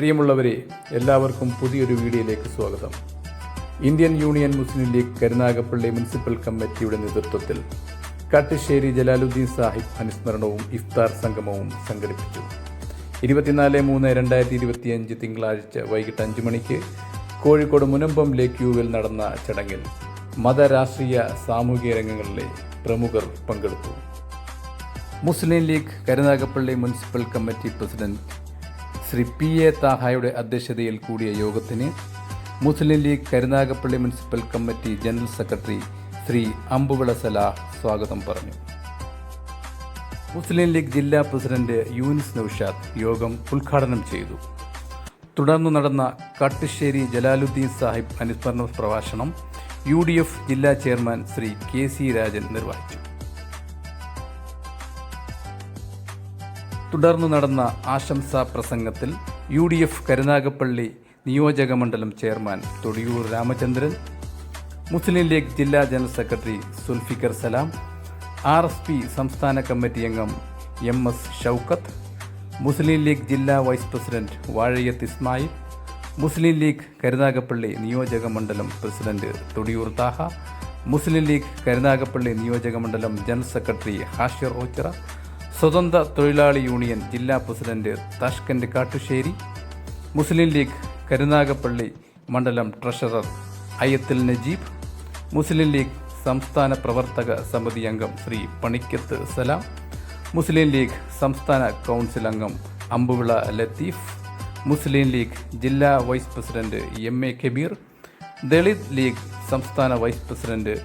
പ്രിയമുള്ളവരെ എല്ലാവർക്കും പുതിയൊരു വീഡിയോയിലേക്ക് സ്വാഗതം. Indian Union Muslim League Karunagappally municipal കമ്മിറ്റിയുടെ നേതൃത്വത്തിൽ കാട്ടുശ്ശേരി ജലാലുദ്ദീൻ സാഹിബ് അനുസ്മരണവും ഇഫ്താർ സംഗമവും സംഘടിപ്പിച്ചു. ഇരുപത്തിനാല് മൂന്ന് രണ്ടായിരത്തി ഇരുപത്തിയഞ്ച് തിങ്കളാഴ്ച വൈകിട്ട് അഞ്ച് മണിക്ക് കോഴിക്കോട് മുനമ്പം ലേക്ക് യുവിൽ നടന്ന ചടങ്ങിൽ മത രാഷ്ട്രീയ സാമൂഹിക രംഗങ്ങളിലെ പ്രമുഖർ പങ്കെടുത്തു. Muslim League Karunagappally municipal committee president Shri P A താഹായുടെ അധ്യക്ഷതയിൽ കൂടിയ യോഗത്തിന് Muslim League Karunagappally municipal committee general secretary Shri Ambuvila Salah സ്വാഗതം പറഞ്ഞു. മുസ്ലിം ലീഗ് ജില്ലാ പ്രസിഡന്റ് യൂനിസ് നൌഷാദ് യോഗം ഉദ്ഘാടനം ചെയ്തു. തുടർന്ന് നടന്ന കാട്ടുശ്ശേരി ജലാലുദ്ദീൻ സാഹിബ് അനുസ്മരണ പ്രഭാഷണം യു ജില്ലാ chairman Shri K C Rajan നിർവഹിച്ചു. തുടർന്ന് നടന്ന ആശംസാ പ്രസംഗത്തിൽ യു ഡി എഫ് കരുനാഗപ്പള്ളി നിയോജക മണ്ഡലം chairman Thodiyoor Ramachandran Muslim League ജില്ലാ general secretary Sulfikar Salam R S P സംസ്ഥാന കമ്മിറ്റി അംഗം M S Shoukath Muslim League ജില്ലാ vice president Vazhayathu Ismail Muslim League Karunagappally നിയോജക മണ്ഡലം president Thodiyoor Thaha Muslim League Karunagappally നിയോജക മണ്ഡലം general secretary Hashir Ochira സ്വതന്ത്ര തൊഴിലാളി യൂണിയൻ ജില്ലാ president Tashkent Kattussery Muslim League Karunagappally മണ്ഡലം treasurer Ayyathil Najeeb Muslim League സംസ്ഥാന പ്രവർത്തക സമിതി അംഗം ശ്രീ പണിക്കത്ത് സലാം മുസ്ലിം ലീഗ് സംസ്ഥാന കൗൺസിൽ അംഗം അമ്പുവിള ലത്തീഫ് മുസ്ലിം ലീഗ് ജില്ലാ vice president M A Kabeer Dalit League സംസ്ഥാന vice president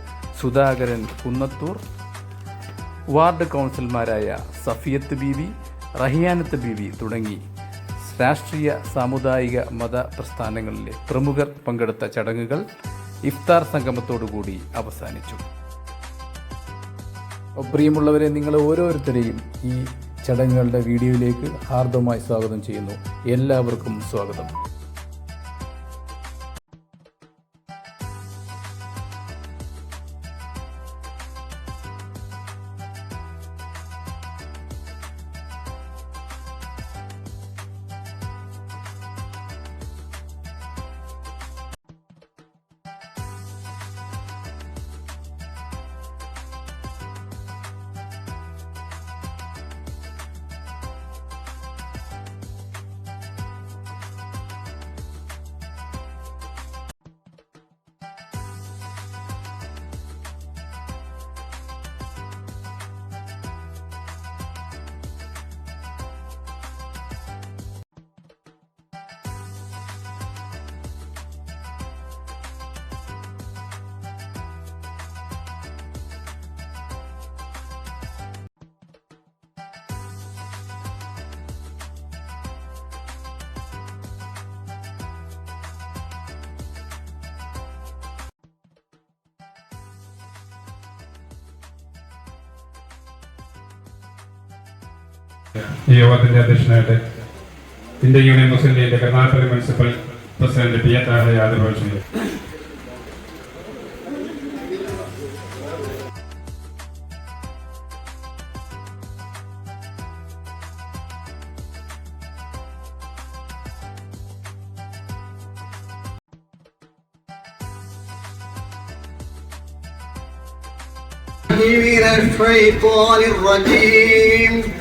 Sudhakaran Kunnathur ward കൗൺസിലർമാരായ സഫിയത്ത് ബീവി റഹിയാനത്ത് ബീവി തുടങ്ങി. രാഷ്ട്രീയ സാമുദായിക മത പ്രസ്ഥാനങ്ങളിലെ പ്രമുഖർ പങ്കെടുത്ത ചടങ്ങുകൾ ഇഫ്താർ സംഗമത്തോടുകൂടി അവസാനിച്ചു. പ്രിയമുള്ളവരെ നിങ്ങൾ ഓരോരുത്തരെയും ഈ ചടങ്ങുകളുടെ വീഡിയോയിലേക്ക് ഹാർദമായി സ്വാഗതം ചെയ്യുന്നു. എല്ലാവർക്കും സ്വാഗതം. ഈ യോഗത്തിന്റെ അധ്യക്ഷനായിട്ട് ഇന്ത്യൻ യൂണിയൻ മുസ്ലിം ലീഗിന്റെ Karnataka municipal president P A Thaha Yadav ഭാഷണി من الشيطان الرجيم بسم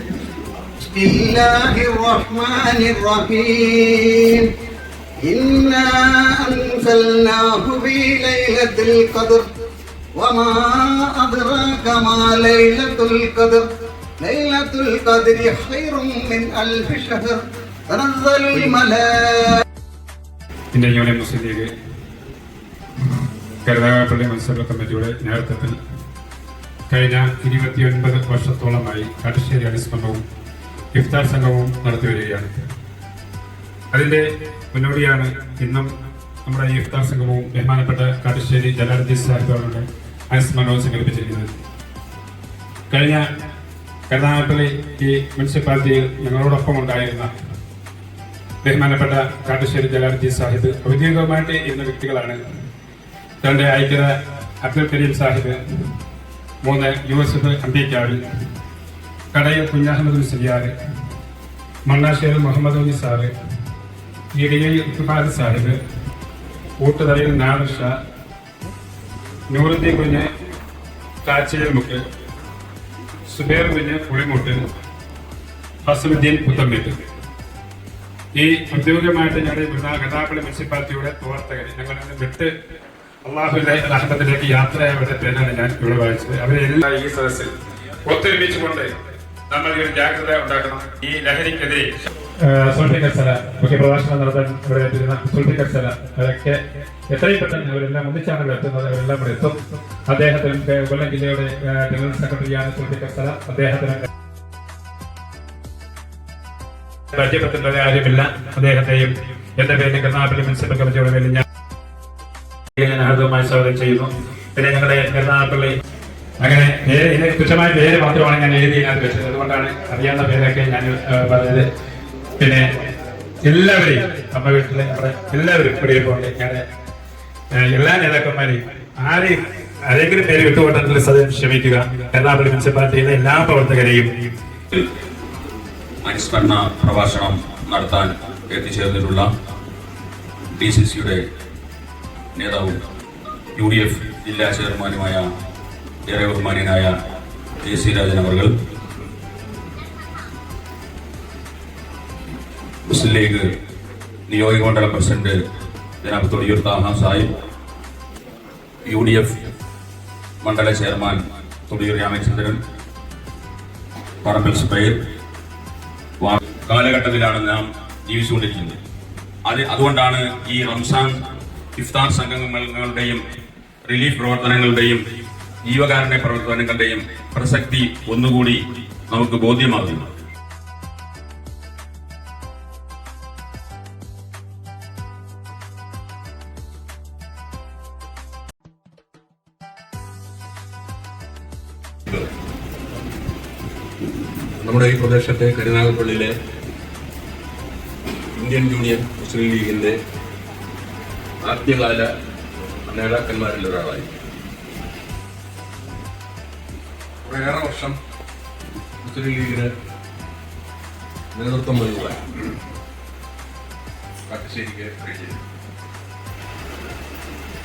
الله الرحمن الرحيم إنا أنزلناه في ليلة القدر وما أدراك ما ليلة القدر ليلة القدر خير من ألف شهر تنزل الملائكة Indian union Muslim league Karunagappally municipal കമ്മിറ്റിയുടെ നേതൃത്വത്തിൽ കഴിഞ്ഞ ഇരുപത്തിയൊൻപത് വർഷത്തോളമായി കാട്ടുശ്ശേരി അനുസ്മരണവും ഇഫ്താർ സംഘവും നടത്തി വരികയാണ്. അതിന്റെ മുന്നോടിയാണ് ഇന്നും നമ്മുടെ ഈ ഇഫ്താർ സംഘവും ബഹുമാനപ്പെട്ട കാട്ടുശ്ശേരി ജലാലുദ്ദീൻ സാഹിബ് അവരുടെ അനുസ്മരണവും സംഘടിപ്പിച്ചിരിക്കുന്നത്. കഴിഞ്ഞ കരുനാഗപ്പള്ളി ഈ മുനിസിപ്പാലിറ്റിയിൽ ഞങ്ങളോടൊപ്പം ഉണ്ടായിരുന്ന ബഹുമാനപ്പെട്ട കാട്ടുശ്ശേരി ജലാലുദ്ദീൻ സാഹിബ് ഔദ്യോഗികമായിട്ട് ഇരുന്ന വ്യക്തികളാണ് തന്റെ ഐക്യത അബ്ദുൽ കരീം സാഹിബ് മൂന്ന് Yusuf Ambikkavil Kadayil Kunjahammed Musliyar Mannassery Muhammed Ali sir E D I Iqbal Sahib Koottuthalayil Nadar Shah Nooruddin Kunju Kachiyal Mukku Zubair കുഞ്ഞ് പുളിമുട്ട് ഹസനുദ്ദീൻ പുത്തമ്പേറ്റ് ഈ ഔദ്യോഗികമായിട്ട് ഞങ്ങളുടെ ഗതാഗത മുനിസിപ്പാലിറ്റിയുടെ പ്രവർത്തകർ ഞങ്ങൾ വിട്ട് അള്ളാഹുവിന്റെ റഹ്മത്തിലേക്ക് യാത്രയാവട്ടെ പേരാണ് ഞാൻ ഇവിടെ വായിച്ചത്. അവരെല്ലാം ഈ സദസ്സിൽ ഒത്തൊരുമിച്ചുകൊണ്ട് നമ്മൾ ഒരു ജാഗ്രത ഈ ലഹരിക്കെതിരെ. സുൽഫിക്കർ സല ഒക്കെ പ്രഭാഷണം നടത്താൻ ഇവിടെ എത്തിയിരുന്ന സുൽഫിക്കർ സല അതൊക്കെ എത്രയും പെട്ടെന്ന് അവരെല്ലാം ഒന്നിച്ചാണ് എത്തുന്നത്. അവരെല്ലാം ഇവിടെ എത്തും. അദ്ദേഹത്തിനും കൊല്ലം ജില്ലയുടെ ജനറൽ സെക്രട്ടറിയാണ് സുൽഫിക്കർ സല അദ്ദേഹത്തിന് പരിചയപ്പെടുത്തേണ്ട കാര്യമില്ല. അദ്ദേഹത്തെയും എന്റെ പേരിൽ കരുനാഗപ്പള്ളി മുനിസിപ്പൽ കമ്മിറ്റിയുടെ പേരിൽ ഞാൻ ഞാൻ ഹാർദവമായി സ്വാഗതം ചെയ്യുന്നു. പിന്നെ ഞങ്ങളുടെ കരുനാഗപ്പള്ളി അങ്ങനെ പേര് ഇതിന് തുച്ഛമായ പേര് മാത്രമാണ് ഞാൻ എഴുതി ഇതിനകത്ത് വെച്ചത്. അതുകൊണ്ടാണ് അറിയാവുന്ന പേരൊക്കെ ഞാൻ പറഞ്ഞത്. പിന്നെ എല്ലാവരെയും നമ്മുടെ വീട്ടിലെ നമ്മുടെ എല്ലാവരും ഞങ്ങളുടെ ഏഹ്, എല്ലാ നേതാക്കന്മാരെയും ആരെയും ആരെങ്കിലും പേര് വിട്ടുപോട്ടെങ്കിൽ സദയം ക്ഷമിക്കുക. എറണാകുളം മുനിസിപ്പാലിറ്റിയിലെ എല്ലാ പ്രവർത്തകരെയും അനുസ്മരണ പ്രഭാഷണം നടത്താൻ എത്തിച്ചേർന്നിട്ടുള്ള ഡി സി സിയുടെ നേതാവും യു ഡി എഫ് ജില്ലാ ചെയർമാനുമായ ഏറെ ബഹുമാനീയനായ കെ സി. രാജൻ അവർ മുസ്ലിം ലീഗ് നിയോജക president Janab Thodiyoor Thaha Sahib U D F മണ്ഡല ചെയർമാൻ തൊടിയൂർ രാമചന്ദ്രൻ പറമ്പിൽ സുബൈർ കാലഘട്ടത്തിലാണ് നാം ജീവിച്ചുകൊണ്ടിരിക്കുന്നത്. അത് അതുകൊണ്ടാണ് ഈ റംസാൻ ഇഫ്താർ സംഘങ്ങളുടെയും റിലീഫ് പ്രവർത്തനങ്ങളുടെയും ജീവകാരുണ്യ പ്രവർത്തനങ്ങളുടെയും പ്രസക്തി ഒന്നുകൂടി നമുക്ക് ബോധ്യമാകുന്നു. നമ്മുടെ ഈ പ്രദേശത്തെ കരുനാഗപ്പള്ളിയിലെ ഇന്ത്യൻ യൂണിയൻ മുസ്ലിം ലീഗിന്റെ ആദ്യകാല നേതാക്കന്മാരിൽ ഒരാളായി. കുറേയേറെ വർഷം മുസ്ലിം ലീഗിന് നേതൃത്വം നൽകുവാൻ കാട്ടുശ്ശേരിക്ക് കഴിഞ്ഞിരുന്നു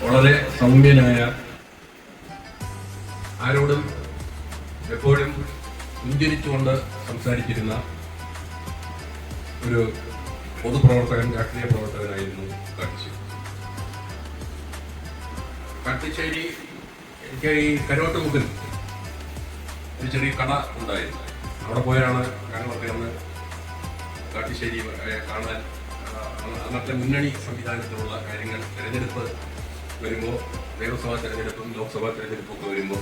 വളരെ സൗമ്യനായ ആരോടും എപ്പോഴും പുഞ്ചിരിച്ചുകൊണ്ട് സംസാരിച്ചിരുന്ന ഒരു പൊതുപ്രവർത്തകൻ രാഷ്ട്രീയ പ്രവർത്തകനായിരുന്നു കാട്ടിശ്ശേരി. കാട്ടിശ്ശേരി എനിക്ക് ഈ കരോട്ടുമുക്കിൽ ഒരു ചെറിയ കട ഉണ്ടായിരുന്നു. അവിടെ പോയാണ് ഞങ്ങളൊക്കെ അന്ന് കാട്ടിശ്ശേരി കാണാൻ അന്നത്തെ മുന്നണി സംവിധാനത്തിലുള്ള കാര്യങ്ങൾ തിരഞ്ഞെടുപ്പ് വരുമ്പോൾ നിയമസഭാ തിരഞ്ഞെടുപ്പും ലോക്സഭാ തിരഞ്ഞെടുപ്പും ഒക്കെ വരുമ്പോൾ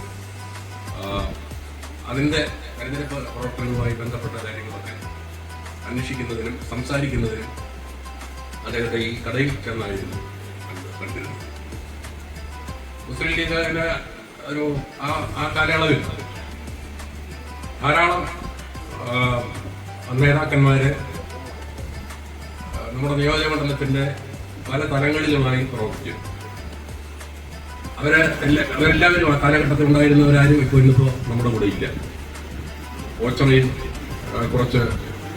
അതിന്റെ തിരഞ്ഞെടുപ്പ് പ്രവർത്തനങ്ങളുമായി ബന്ധപ്പെട്ട കാര്യങ്ങളൊക്കെ അന്വേഷിക്കുന്നതിനും സംസാരിക്കുന്നതിനും അദ്ദേഹത്തെ ഈ കടയിൽ ചെന്നായിരുന്നു കണ്ട് കണ്ടിരുന്നത്. മുസ്ലിം ലീഗിന് ഒരു ആ ആ കാലയളവിൽ ധാരാളം നേതാക്കന്മാർ നമ്മുടെ നിയോജകമണ്ഡലത്തിന്റെ പല തലങ്ങളിലുമായി പ്രവർത്തിച്ചു അവരെ എല്ലാ അവരെല്ലാവരും ആ കാലഘട്ടത്തിൽ ഉണ്ടായിരുന്നവരാരും ഇപ്പോൾ ഇന്നിപ്പോൾ നമ്മുടെ കൂടെ ഇല്ല. ഓച്ചറയിൽ കുറച്ച്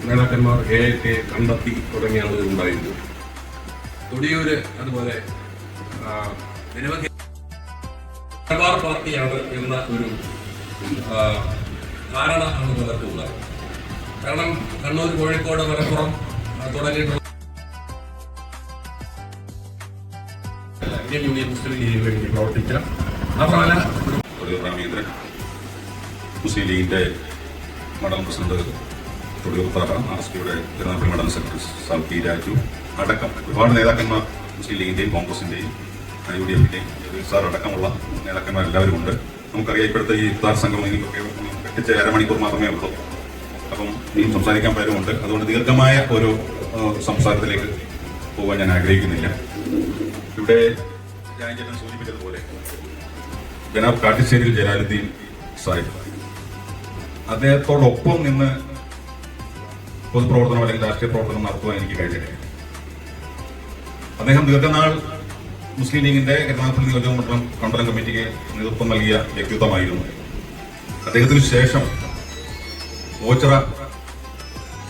നേതാക്കന്മാർ എ കെ കണ്ടെത്തി തുടങ്ങിയ ആളുകൾ ഉണ്ടായിരുന്നു. തൊടിയൂര് അതുപോലെ നിരവധി പാർട്ടിയാണ് എന്ന ഒരു ധാരണ ആണ് പലർക്കുള്ളത് കാരണം കണ്ണൂർ കോഴിക്കോട് മലപ്പുറം തുടങ്ങിയിട്ടുള്ള ഇന്ത്യൻ യൂണിയൻ മുസ്ലിം ലീഗിന് വേണ്ടി പ്രവർത്തിച്ച രാമേന്ദ്രൻ മുസ്ലിം ലീഗിന്റെ മണ്ഡലം president Thodiyoor Thara R secretary P Raju അടക്കം ഒരുപാട് നേതാക്കന്മാർ മുസ്ലിം ലീഗിന്റെയും കോൺഗ്രസിന്റെയും യു ഡി എഫിന്റെയും സാർ അടക്കമുള്ള ഉണ്ട് നമുക്കറിയാം ഇപ്പോഴത്തെ ഈ ഇഫ്താർ ഇനി എത്തിച്ച അരമണിക്കൂർ മാത്രമേ ഉള്ളൂ. അപ്പം ഇനിയും സംസാരിക്കാൻ പേരുമുണ്ട് അതുകൊണ്ട് ദീർഘമായ ഒരു സംസാരത്തിലേക്ക് പോകാൻ ഞാൻ ആഗ്രഹിക്കുന്നില്ല. ഇവിടെ രാജേന്ദ്രൻ സൂചിപ്പിച്ചതുപോലെ ജനാബ് കാട്ടിശ്ശേരിയിൽ ജലാലുദ്ദീൻ സാഹിബ്. അദ്ദേഹത്തോടൊപ്പം നിന്ന് പൊതുപ്രവർത്തനം അല്ലെങ്കിൽ രാഷ്ട്രീയ പ്രവർത്തനം നടത്തുവാൻ എനിക്ക് കഴിഞ്ഞിട്ടില്ല. അദ്ദേഹം ദീർഘനാൾ മുസ്ലിം ലീഗിന്റെ എറണാകുളം നിയോജക മണ്ഡലം മണ്ഡലം കമ്മിറ്റിക്ക് നേതൃത്വം നൽകിയ വ്യക്തിത്വമായിരുന്നു. അദ്ദേഹത്തിന് ശേഷം ഓച്ചിറ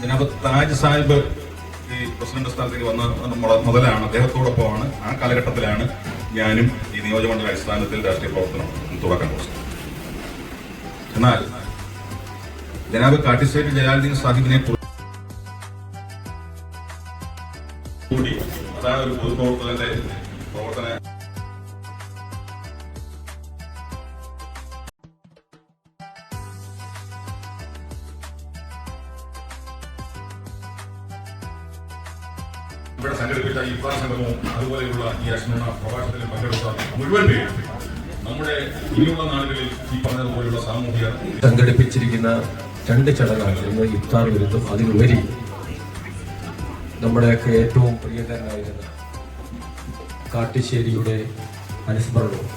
ജനാബ് താജ് സാഹിബ് ഈ പ്രസിഡന്റ് സ്ഥാനത്തേക്ക് വന്ന മുത- മുതലാണ്. അദ്ദേഹത്തോടൊപ്പമാണ് ആ കാലഘട്ടത്തിലാണ് ഞാനും ഈ നിയോജകമണ്ഡല അടിസ്ഥാനത്തിൽ രാഷ്ട്രീയ പ്രവർത്തനം തുടക്കം കുറിച്ചത് എന്നാൽ ജനാബ് കാട്ടിശ്ശേരി ജലാലുദ്ദീൻ സാഹിബിനെ കൂടി അതാണ് ഒരു പൊതുപ്രവർത്തകന്റെ ഇവിടെ സംഘടിപ്പിച്ച ഈ പ്രാസംഗവും അതുപോലെയുള്ള ഈ അശ്മണ പ്രഭാഷണത്തിൽ പങ്കെടുത്ത മുഴുവൻ പേരും നമ്മുടെ ഇനിയുള്ള നാടുകളിൽ ഈ പറഞ്ഞതുപോലുള്ള സാമൂഹിക സംഘടിപ്പിച്ചിരിക്കുന്ന രണ്ട് ചടങ്ങാണ് ഇഫ്താർ വിരുദ്ധം അതിലുപരി നമ്മുടെയൊക്കെ ഏറ്റവും പ്രിയകരനായിരുന്ന കാട്ടിശ്ശേരിയുടെ അനുസ്മരണവും.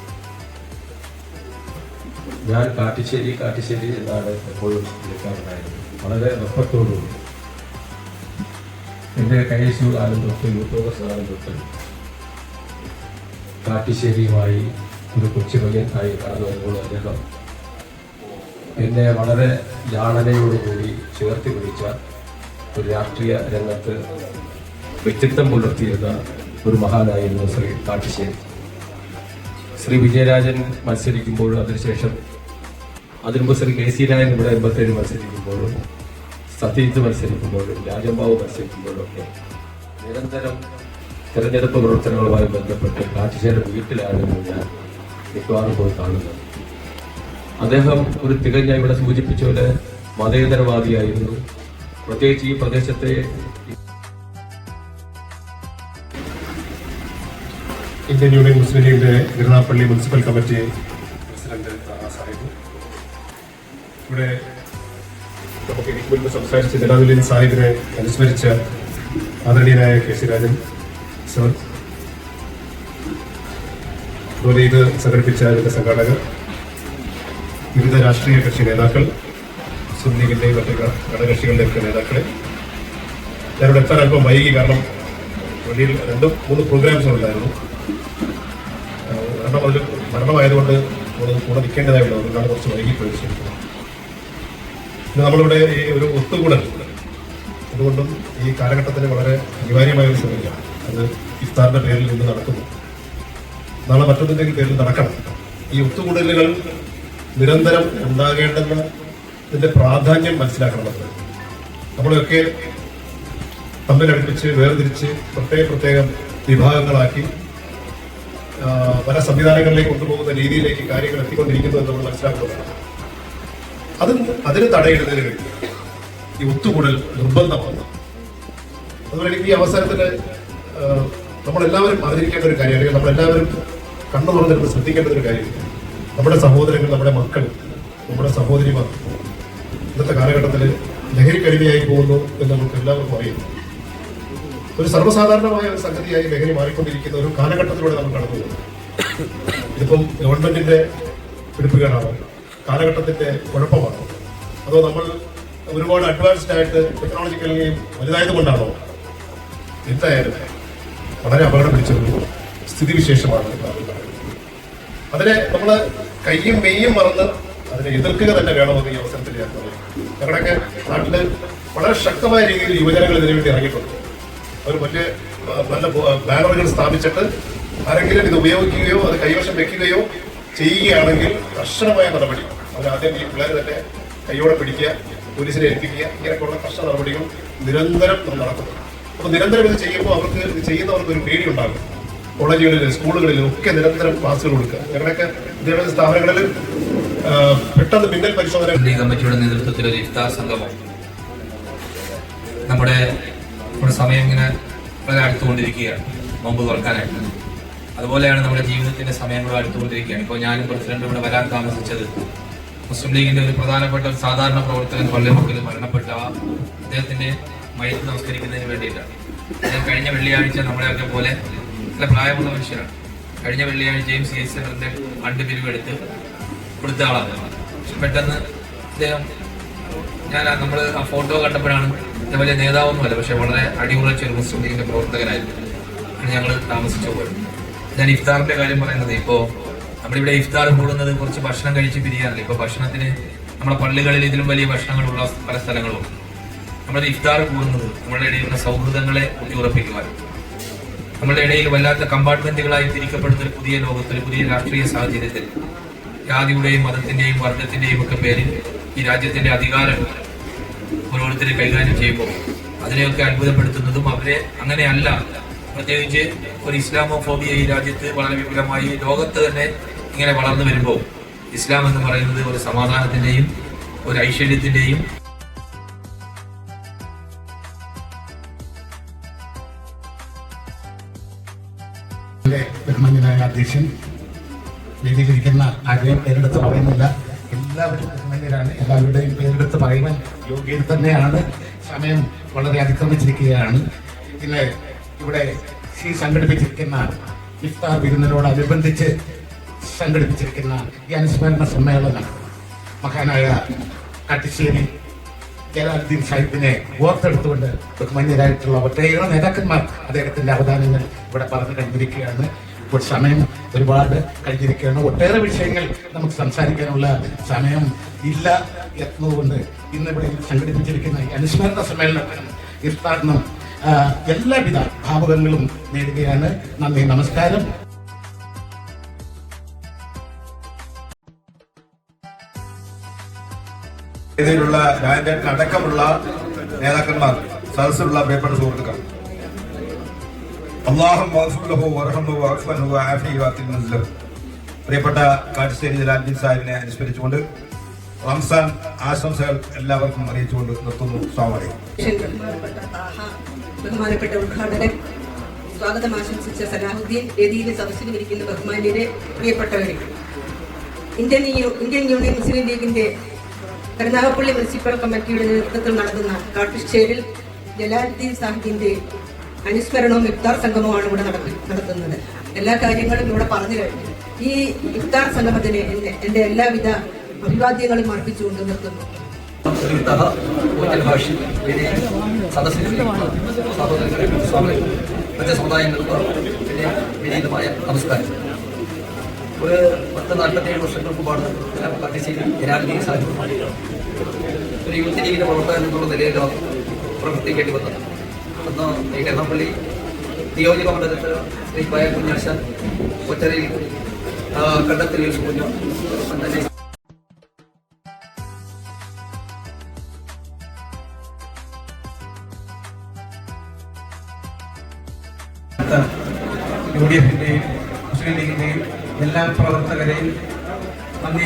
ഞാൻ കാട്ടിശ്ശേരി കാട്ടിശ്ശേരി എന്നാണ് എപ്പോഴും വിളിക്കാറുണ്ടായിരുന്നത്. വളരെ റെസ്പെക്റ്റോടുകൂടി എന്റെ യൂത്ത് കോൺഗ്രസ് കാലം തൊട്ട് കാട്ടിശ്ശേരിയുമായി ഒരു കൊച്ചു പയ്യനായി കടന്നു വരുമ്പോൾ അദ്ദേഹം എന്നെ വളരെ ജാണനയോടുകൂടി ചേർത്ത് പിടിച്ച ഒരു രാഷ്ട്രീയ രംഗത്ത് വ്യക്തിത്വം പുലർത്തിയിരുന്ന ഒരു മഹാനായിരുന്നു ശ്രീ കാട്ടിശ്ശേരി ശ്രീ വിജയരാജൻ മത്സരിക്കുമ്പോഴും അതിനുശേഷം അതിനുമ്പ് ശ്രീ കെ സി രാജൻ ഇവിടെ എൺപത്തേഴ് മത്സരിക്കുമ്പോഴും സത്യജിത്ത് മത്സരിക്കുമ്പോഴും രാജംബാബു മത്സരിക്കുമ്പോഴും ഒക്കെ നിരന്തരം തെരഞ്ഞെടുപ്പ് പ്രവർത്തനങ്ങളുമായി ബന്ധപ്പെട്ട് കാട്ടിശ്ശേരി വീട്ടിലായിരുന്നു ഞാൻ മിക്കവാറും പോയി കാണുന്നത്. അദ്ദേഹം ഒരു തികഞ്ഞ ഇവിടെ സൂചിപ്പിച്ച പോലെ മതേതരവാദിയായിരുന്നു. പ്രത്യേകിച്ച് ഈ പ്രദേശത്തെ ഇന്ത്യൻ യൂണിയൻ മുസ്ലിം ലീഗിന്റെ Thirunappally municipal committee president Sahib. ഇവിടെ നമുക്ക് മുൻപ് സംസാരിച്ച ജലാലുദ്ദീൻ സാഹിബിനെ അനുസ്മരിച്ച ആദരണീയനായ കെ സി രാജൻ സർ. അതുപോലെ ഇത് സംഘടിപ്പിച്ച ഇതിന്റെ സംഘാടകർ വിവിധ രാഷ്ട്രീയ കക്ഷി നേതാക്കൾ മുസ്ലിം ലീഗിന്റെയും മറ്റു ഘ- ഘടകകക്ഷികളുടെയും ഒക്കെ നേതാക്കളെ. ഞാനിവിടെ എത്താൻ അല്പം വൈകി കാരണം വെളിയിൽ രണ്ട് മൂന്ന് പ്രോഗ്രാംസ് ഉണ്ടായിരുന്നു. അതിൽ മരണമായതുകൊണ്ട് കൂടെ നിൽക്കേണ്ടതായുള്ളത് അതുകൊണ്ടാണ് കുറച്ച് വൈകി പിന്നെ നമ്മളിവിടെ ഈ ഒരു ഒത്തുകൂടൽ അതുകൊണ്ടും ഈ കാലഘട്ടത്തിന് വളരെ അനിവാര്യമായ ഒരു സംഗതിയാണ് അത് ഇഫ്താറിന്റെ പേരിൽ നിന്ന് നടക്കുന്നു. നാളെ മറ്റൊന്നിന്റെയും പേരിൽ നടക്കണം. ഈ ഒത്തുകൂടലുകൾ നിരന്തരം ഉണ്ടാകേണ്ടുന്നതിന്റെ പ്രാധാന്യം മനസ്സിലാക്കണമെന്ന്. നമ്മളൊക്കെ തമ്മിലടുപ്പിച്ച് വേർതിരിച്ച് പ്രത്യേക പ്രത്യേകം വിഭാഗങ്ങളാക്കി പല സംവിധാനങ്ങളിലേക്ക് കൊണ്ടുപോകുന്ന രീതിയിലേക്ക് കാര്യങ്ങൾ എത്തിക്കൊണ്ടിരിക്കുന്നു എന്ന് നമ്മൾ മനസ്സിലാക്കുന്നതാണ് അത് അതിന് തടയിടുന്നതിന് വേണ്ടി. ഈ ഒത്തുകൂടൽ നിർബന്ധമാണ്. അതുപോലെ എനിക്ക് ഈ അവസരത്തിൽ നമ്മളെല്ലാവരും അറിഞ്ഞിരിക്കേണ്ട ഒരു കാര്യം അല്ലെങ്കിൽ നമ്മളെല്ലാവരും കണ്ണു തുറന്നിരുന്ന് ശ്രദ്ധിക്കേണ്ട ഒരു കാര്യം. നമ്മുടെ സഹോദരങ്ങൾ നമ്മുടെ മക്കൾ നമ്മുടെ സഹോദരിമാർ ഇന്നത്തെ കാലഘട്ടത്തിൽ ലഹരിക്കടിമയായി പോകുന്നു എന്ന് നമുക്ക് എല്ലാവർക്കും അറിയാം. ഒരു സർവസാധാരണമായ ഒരു സംഗതിയായി ലഹരി മാറിക്കൊണ്ടിരിക്കുന്ന ഒരു കാലഘട്ടത്തിലൂടെ നമ്മൾ കടന്നു പോകുന്നു. ഇതിപ്പം ഗവൺമെന്റിന്റെ പിടിപ്പുകേടാണോ കാലഘട്ടത്തിന്റെ കുഴപ്പമാണോ. അതോ നമ്മൾ ഒരുപാട് അഡ്വാൻസ്ഡ് ആയിട്ട് ടെക്നോളജിക്കലി വലുതായത് കൊണ്ടാണോ എന്തായാലും വളരെ അപകടം പിടിച്ചൊരു സ്ഥിതിവിശേഷമാണ് അതിനെ നമ്മൾ കയ്യും മെയ്യും മറന്ന് അതിനെ എതിർക്കുക തന്നെ വേണമെന്ന് ഈ അവസരത്തിൽ ഞാൻ പറയും ഞങ്ങളുടെയൊക്കെ വളരെ ശക്തമായ രീതിയിൽ യുവജനങ്ങൾ ഇതിനു വേണ്ടി ഇറങ്ങിയിട്ടുണ്ട്. അവർ മറ്റ് നല്ല ബാനറുകൾ സ്ഥാപിച്ചിട്ട് ആരെങ്കിലും ഇത് ഉപയോഗിക്കുകയോ അത് കൈവശം വെക്കുകയോ ചെയ്യുകയാണെങ്കിൽ കർശനമായ നടപടി. ആദ്യം ഈ പിള്ളേർ തന്നെ കൈയോടെ പിടിക്കുക പോലീസിനെ ഏൽപ്പിക്കുക ഇങ്ങനെയൊക്കെയുള്ള കർശന നടപടികൾ നിരന്തരം നടക്കുന്നു അപ്പോൾ നിരന്തരം ഇത് ചെയ്യുമ്പോൾ അവർക്ക് ഇത് ചെയ്യുന്നവർക്ക് ഒരു പേടി ഉണ്ടാകും കോളേജുകളിലും സ്കൂളുകളിലും ഒക്കെ നിരന്തരം ക്ലാസ്സുകൾ കൊടുക്കുക. ഞങ്ങളുടെയൊക്കെ വിദ്യാഭ്യാസ സ്ഥാപനങ്ങളിൽ പെട്ടെന്ന് മിന്നൽ പരിശോധന കമ്മിറ്റിയുടെ നേതൃത്വത്തിൽ ഒരു ഇഫ്താർ സംഗമം. നമ്മുടെ നമ്മുടെ സമയം ഇങ്ങനെ വളരെ അടുത്തുകൊണ്ടിരിക്കുകയാണ്. നോമ്പ് തുറക്കാനായിട്ട്. അതുപോലെയാണ് നമ്മുടെ ജീവിതത്തിന്റെ സമയങ്ങൾ അടുത്തുകൊണ്ടിരിക്കുകയാണ്. ഇപ്പോൾ ഞാനും പ്രസിഡന്റ് ഇവിടെ വരാൻ താമസിച്ചത് മുസ്ലിം ലീഗിന്റെ ഒരു പ്രധാനപ്പെട്ട ഒരു സാധാരണ പ്രവർത്തകൻ പള്ളിമുക്കിൽ മരണപ്പെട്ട അദ്ദേഹത്തിന്റെ മയത്ത് നമസ്കരിക്കുന്നതിന് വേണ്ടിയിട്ടാണ്. അദ്ദേഹം കഴിഞ്ഞ വെള്ളിയാഴ്ച നമ്മളെയൊക്കെ പോലെ നല്ല പ്രായമുള്ള മനുഷ്യരാണ്. കഴിഞ്ഞ വെള്ളിയാഴ്ചയും സി എസ് ഫണ്ട് പിരിവെടുത്ത് കൊടുത്ത ആളാണ് പക്ഷെ പെട്ടെന്ന് അദ്ദേഹം ഞാൻ നമ്മൾ ആ ഫോട്ടോ കണ്ടപ്പോഴാണ് ഇത് വലിയ നേതാവൊന്നുമല്ല പക്ഷെ വളരെ അടിയുറച്ച ഒരു മുസ്ലിം ലീഗിന്റെ പ്രവർത്തകനായിരുന്നു. ഞങ്ങൾ താമസിച്ചു പോയത്. ഞാൻ ഇഫ്താറിന്റെ കാര്യം പറയുന്നത് ഇപ്പോ നമ്മളിവിടെ ഇഫ്താർ കൂടുന്നത് കുറച്ച് ഭക്ഷണം കഴിച്ച് പിരിയാനല്ല ഇപ്പൊ ഭക്ഷണത്തിന് നമ്മുടെ പള്ളികളിൽ ഇതിലും വലിയ ഭക്ഷണങ്ങളുള്ള പല സ്ഥലങ്ങളും. നമ്മുടെ ഇഫ്താർ കൂടുന്നത് നമ്മുടെ ഇടയിലുള്ള സൗഹൃദങ്ങളെ ഊട്ടിയുറപ്പിക്കുവാൻ നമ്മുടെ ഇടയിൽ വല്ലാത്ത കമ്പാർട്ട്മെന്റുകളായി തിരിക്കപ്പെടുന്ന ഒരു പുതിയ ലോകത്തിൽ പുതിയ രാഷ്ട്രീയ സാഹചര്യത്തിൽ ജാതിയുടെയും മതത്തിന്റെയും വർഗത്തിന്റെയും ഒക്കെ പേരിൽ ഈ രാജ്യത്തിന്റെ അധികാരം ഓരോരുത്തരെ കൈകാര്യം ചെയ്യുമ്പോൾ അതിനെയൊക്കെ അത്ഭുതപ്പെടുത്തുന്നതും അവരെ അങ്ങനെയല്ല പ്രത്യേകിച്ച് ഒരു ഇസ്ലാമോഫോബിയ ഈ രാജ്യത്ത് വളരെ വിപുലമായി ലോകത്ത് തന്നെ ഇങ്ങനെ വളർന്നു വരുമ്പോൾ ഇസ്ലാം എന്ന് പറയുന്നത് ഒരു സമാധാനത്തിന്റെയും ഒരു ഐശ്വര്യത്തിന്റെയും ഇതിലെ ബഹുമാന്യനായ അധ്യക്ഷൻ വേദിയിലിരിക്കുന്ന ആരെയും പേരെടുത്ത് പറയുന്നില്ല. എല്ലാവരും ബഹുമാന്യരാണ്. എല്ലാവരുടെയും പേരെടുത്ത് പറയുവാൻ യോഗ്യത തന്നെയാണ്. സമയം വളരെ അതിക്രമിച്ചിരിക്കുകയാണ്. പിന്നെ ഇവിടെ സി സംഘടിപ്പിച്ചിരിക്കുന്ന ഇഫ്താർ വിരുന്നിനോടനുബന്ധിച്ച് സംഘടിപ്പിച്ചിരിക്കുന്ന ഈ അനുസ്മരണ സമ്മേളനം മഹാനായ കട്ടിശ്ശേരി ജലാലുദ്ദീൻ സാഹിബിനെ ഓർത്തെടുത്തുകൊണ്ട് ബഹുമാന്യരായിട്ടുള്ള ഒട്ടേറെ നേതാക്കന്മാർ അദ്ദേഹത്തിന്റെ അവദാനങ്ങൾ ഇവിടെ പറഞ്ഞു കഴിഞ്ഞിരിക്കുകയാണ്. ഇപ്പോൾ സമയം ഒരുപാട് കഴിഞ്ഞിരിക്കുകയാണ്. ഒട്ടേറെ വിഷയങ്ങൾ നമുക്ക് സംസാരിക്കാനുള്ള സമയം ഇല്ല എന്നതുകൊണ്ട് ഇന്നിവിടെ സംഘടിപ്പിച്ചിരിക്കുന്ന ഈ അനുസ്മരണ സമ്മേളനത്തിനും ഇഫ്താറിനും എല്ലാവിധ ഭാവകങ്ങളും നേടുകയാണ്. നന്ദി നമസ്കാരം. ഇതിലുള്ള രാജേട്ടൻ അടക്കമുള്ള നേതാക്കന്മാർ സദസ്സിലുള്ള പ്രിയപ്പെട്ട സുഹൃത്തുക്കൾ. അള്ളാഹും പ്രിയപ്പെട്ട കാട്ടുശ്ശേരി ജലാലുദ്ദീൻ സാഹിബിനെ അനുസ്മരിച്ചുകൊണ്ട് റംസാൻ ആശംസകൾ എല്ലാവർക്കും അറിയിച്ചുകൊണ്ട് നിർത്തുന്നു. സ്വാമി ബഹുമാനപ്പെട്ട ഉദ്ഘാടകൻ സ്വാഗതം ആശംസിച്ച സലാഹുദ്ദീൻ വേദിയിലെ സദസ്സിൽ ഇരിക്കുന്ന ബഹുമാന്യരെ പ്രിയപ്പെട്ടവരെ. ഇന്ത്യൻ ഇന്ത്യൻ യൂണിയൻ മുസ്ലിം ലീഗിന്റെ കരുനാഗപ്പള്ളി മുനിസിപ്പൽ കമ്മിറ്റിയുടെ നേതൃത്വത്തിൽ നടത്തുന്ന കാട്ടുശ്ശേരിൽ ജലാലുദ്ദീൻ സാഹിബിന്റെ അനുസ്മരണവും ഇഫ്താർ സംഗമവുമാണ് ഇവിടെ നടത്തി- നടത്തുന്നത്. എല്ലാ കാര്യങ്ങളും ഇവിടെ പറഞ്ഞു കഴിഞ്ഞു. ഈ ഇഫ്താർ സംഗമത്തിന് എന്റെ എല്ലാവിധ അഭിവാദ്യങ്ങളും അർപ്പിച്ചുകൊണ്ട് നിർത്തുന്നു. മറ്റ് സമുദായങ്ങൾക്ക് പിന്നെ വിനീതമായ നമസ്കാരം. ഒരു പത്ത് നാൽപ്പത്തേഴ് വർഷങ്ങൾക്ക് മുമ്പാണ് ഞാൻ പട്ടിശ്ശേരി ജനാധിപത്യ സാഹിത്യം ഒരു യൂത്ത് ലീഗിന്റെ പ്രവർത്തകൻ എന്നുള്ള നിലയിലാണ് പ്രവർത്തിക്കേണ്ടി വന്നത്. അന്ന് എറണാകുളി നിയോജക മണ്ഡലത്തിൽ ശ്രീ പയ കുഞ്ഞാശാൻ ഒറ്റരയിൽ കണ്ടത്തിൽ കുഞ്ഞു യു ഡി എഫിന്റെയും മുസ്ലിം ലീഗിന്റെയും എല്ലാ പ്രവർത്തകരെയും നന്ദി